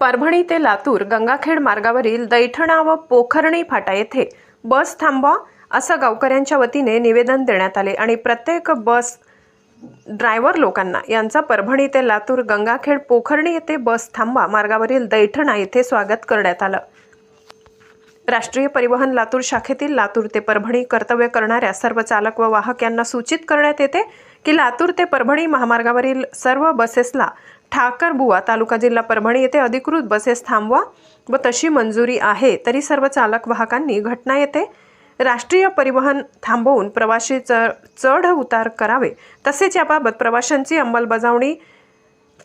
परभणी ते लातूर गंगाखेड मार्गावरील दैठणा व पोखर्णी फाटा येथे बस थांबवा असं गावकऱ्यांच्या वतीने निवेदन देण्यात आले आणि प्रत्येक बस ड्रायव्हर लोकांना यांचा परभणी ते लातूर गंगाखेड पोखर्णी येथे बस थांबा मार्गावरील दैठणा येथे स्वागत करण्यात आलं. राष्ट्रीय परिवहन लातूर शाखेतील लातूर ते परभणी कर्तव्य करणाऱ्या सर्व चालक व वाहक यांना सूचित करण्यात येते की लातूर ते परभणी महामार्गावरील सर्व बसेसला ठाकरबुवा तालुका जिल्हा परभणी येथे अधिकृत बसेस थांबवा व तशी मंजुरी आहे तरी सर्व चालक वाहकांनी घटना येते राष्ट्रीय परिवहन थांबवून प्रवाशी च चढ उतार करावे. तसेच याबाबत प्रवाशांची अंमलबजावणी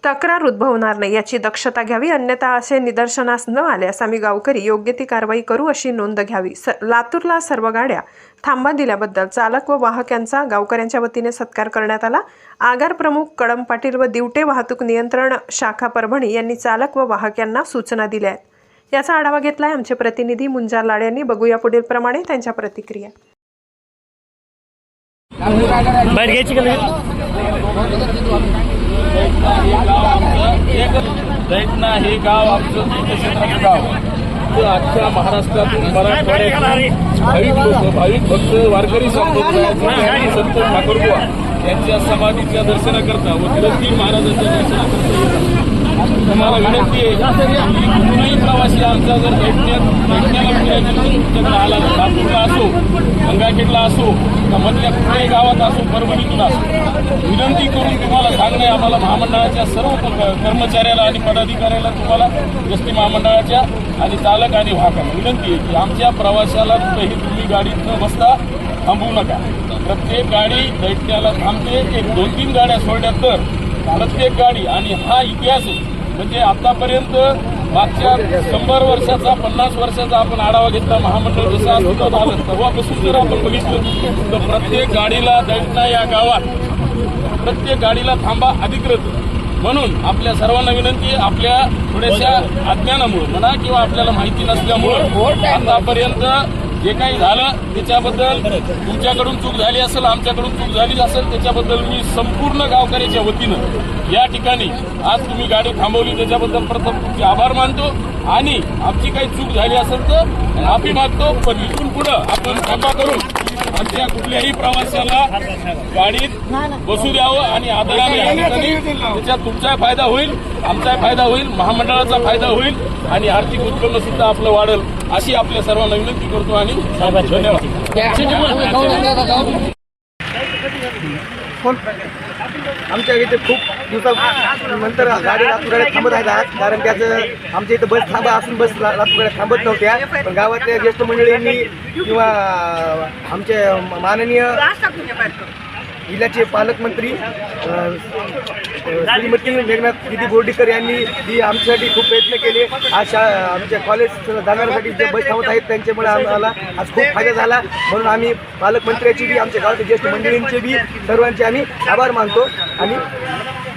तक्रार उद्भवणार नाही याची दक्षता घ्यावी अन्यथा असे निदर्शनास न आल्यास आम्ही गावकरी योग्य ती कारवाई करू अशी नोंद घ्यावी. स लातूरला सर्व गाड्या थांबा दिल्याबद्दल चालक व वाहक यांचा गावकऱ्यांच्या वतीने सत्कार करण्यात आला. आगार प्रमुख कडम पाटील व दिवटे वाहतूक नियंत्रण शाखा परभणी यांनी चालक व वाहक यांना सूचना दिल्या आहेत. याचा आढावा घेतलाय आमचे प्रतिनिधी मुंजा लाड यांनी. बघूया पुढील प्रमाणे त्यांच्या प्रतिक्रिया. बाहेर घ्यायची दैठणा हे गाव आमचं तीर्थक्षेत्राचं गाव. अख्ख्या महाराष्ट्रातून मराठवाड्यातून भाविक लोक भाविक भक्त वारकरी संत संत ठाकरबुवा यांच्या समाधीच्या दर्शनाकरता व तिरुपती महाराजांच्या दर्शनाकरता. तुम्हाला विनंती आहे की प्रवासी आमचा जर दैठण्यात दैठण्याला फिरायची तुमच्याकडे आला तर लातूरला असो गंगाखेडला असो मधल्या कुठल्याही गावात असो परभणीतून असो विनंती करून तुम्हाला सांगणे आम्हाला महामंडळाच्या सर्व कर्मचाऱ्याला आणि पदाधिकाऱ्याला तुम्हाला एस टी महामंडळाच्या आणि चालक आणि वाहकांना विनंती आहे की आमच्या प्रवाशाला कुठेही तुम्ही गाडीत न बसता थांबवू नका. प्रत्येक गाडी दैत्याला थांबते. एक दोन तीन गाड्या सोडल्या तर प्रत्येक गाडी आणि हा इतिहास आहे. म्हणजे आतापर्यंत मागच्या शंभर वर्षाचा पन्नास वर्षाचा आपण आढावा घेतला महामंडळ जसं अस्तित्वात आलं तेव्हापासून जर आपण बघितलं तर प्रत्येक गाडीला दैठणा या गावात प्रत्येक गाडीला थांबा अधिकृत. म्हणून आपल्या सर्वांना विनंती आपल्या थोड्याशा अज्ञानामुळे म्हणा किंवा आपल्याला माहिती नसल्यामुळं आतापर्यंत जे काही झालं त्याच्याबद्दल तुमच्याकडून चूक झाली असेल आमच्याकडून चूक झाली असेल त्याच्याबद्दल मी संपूर्ण गावकऱ्याच्या वतीनं या ठिकाणी आज तुम्ही गाडी थांबवली त्याच्याबद्दल प्रथम तुमचे आभार मानतो आणि आमची काही चूक झाली असेल तर माफी मागतो पण इथून पुढं आपण थांबा करून आमच्या कुठल्याही प्रवाशाला गाडीत बसू द्यावं आणि आदराने त्याच्यात तुमचा फायदा होईल आमचा फायदा होईल महामंडळाचा फायदा होईल आणि आर्थिक उत्पन्न सुद्धा आपलं वाढेल अशी आपल्या सर्वांना विनंती करतो आणि धन्यवाद. आमच्या इथे खूप दिवसानंतर गाडी लातूरकडे थांबत आहेत आज. कारण त्याचं आमच्या इथं बस थांबा असून बस लातूरकडे थांबत नव्हत्या. पण गावातल्या ज्येष्ठ मंडळींनी किंवा आमचे माननीय जिल्ह्याचे पालकमंत्री श्रीमती मेघनाथ दिदी बोर्डीकर यांनी ही आमच्यासाठी खूप प्रयत्न केले. आज शा आमच्या कॉलेज जाणाऱ्यासाठी जे बस थांबत आहेत त्यांच्यामुळे आम्हाला आज खूप फायदा झाला. म्हणून आम्ही पालकमंत्र्याची बी आमच्या गावातील ज्येष्ठ मंडळींचे बी सर्वांचे आम्ही आभार मानतो आणि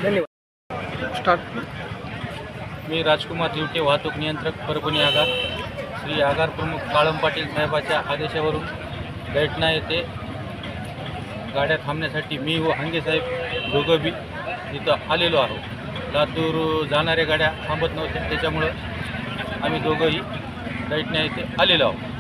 धन्यवाद. मी राजकुमार दिवटे वाहतूक नियंत्रक परभणी आगार. श्री आगार प्रमुख काळम पाटील साहेबाच्या आदेशावरून दैठणा येथे गाड्या थांबण्यासाठी मी व हांगे साहेब दोघं बी इथं आलेलो आहोत. लातूर जाणाऱ्या गाड्या थांबत नव्हत्या त्याच्यामुळं आम्ही दोघंही लाईटने इथे आलेलो आहोत.